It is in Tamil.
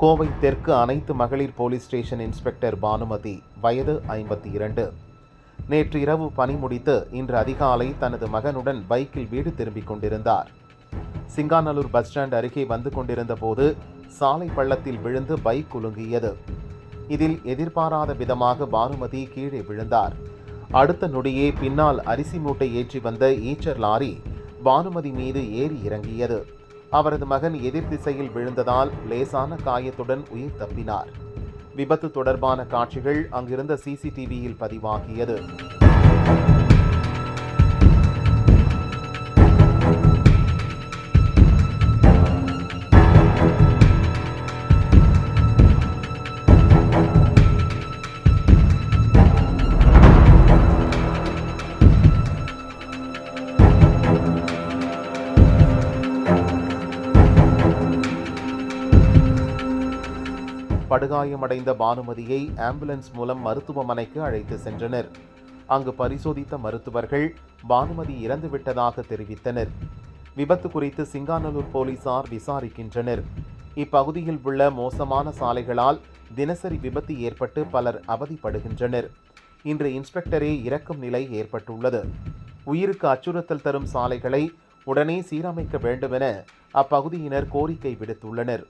கோவை தெற்கு அனைத்து மகளிர் போலீஸ் ஸ்டேஷன் இன்ஸ்பெக்டர் பானுமதி வயது ஐம்பத்தி இரண்டு. நேற்று இரவு பணி முடித்து இன்று அதிகாலை தனது மகனுடன் பைக்கில் வீடு திரும்பிக் கொண்டிருந்தார். சிங்காநல்லூர் பஸ் ஸ்டாண்ட் அருகே வந்து கொண்டிருந்த போது சாலை பள்ளத்தில் விழுந்து பைக் குலுங்கியது. இதில் எதிர்பாராத விதமாக பானுமதி கீழே விழுந்தார். அடுத்த நொடியே பின்னால் அரிசி மூட்டை ஏற்றி வந்த ஈச்சர் லாரி பானுமதி மீது ஏறி இறங்கியது. அவரது மகன் எதிர் திசையில் விழுந்ததால் லேசான காயத்துடன் உயிர் தப்பினார். விபத்து தொடர்பான காட்சிகள் அங்கிருந்த சிசிடிவியில் பதிவாகியது. படுகாயமடைந்த பானுமதியை ஆம்புலன்ஸ் மூலம் மருத்துவமனைக்கு அழைத்து சென்றனர். அங்கு பரிசோதித்த மருத்துவர்கள் பானுமதி இறந்துவிட்டதாக தெரிவித்தனர். விபத்து குறித்து சிங்காநல்லூர் போலீசார் விசாரிக்கின்றனர். இப்பகுதியில் உள்ள மோசமான சாலைகளால் தினசரி விபத்து ஏற்பட்டு பலர் அவதிப்படுகின்றனர். இன்று இன்ஸ்பெக்டரே இறக்கும் நிலை ஏற்பட்டுள்ளது. உயிருக்கு அச்சுறுத்தல் தரும் சாலைகளை உடனே சீரமைக்க வேண்டுமென அப்பகுதியினர் கோரிக்கை விடுத்துள்ளனர்.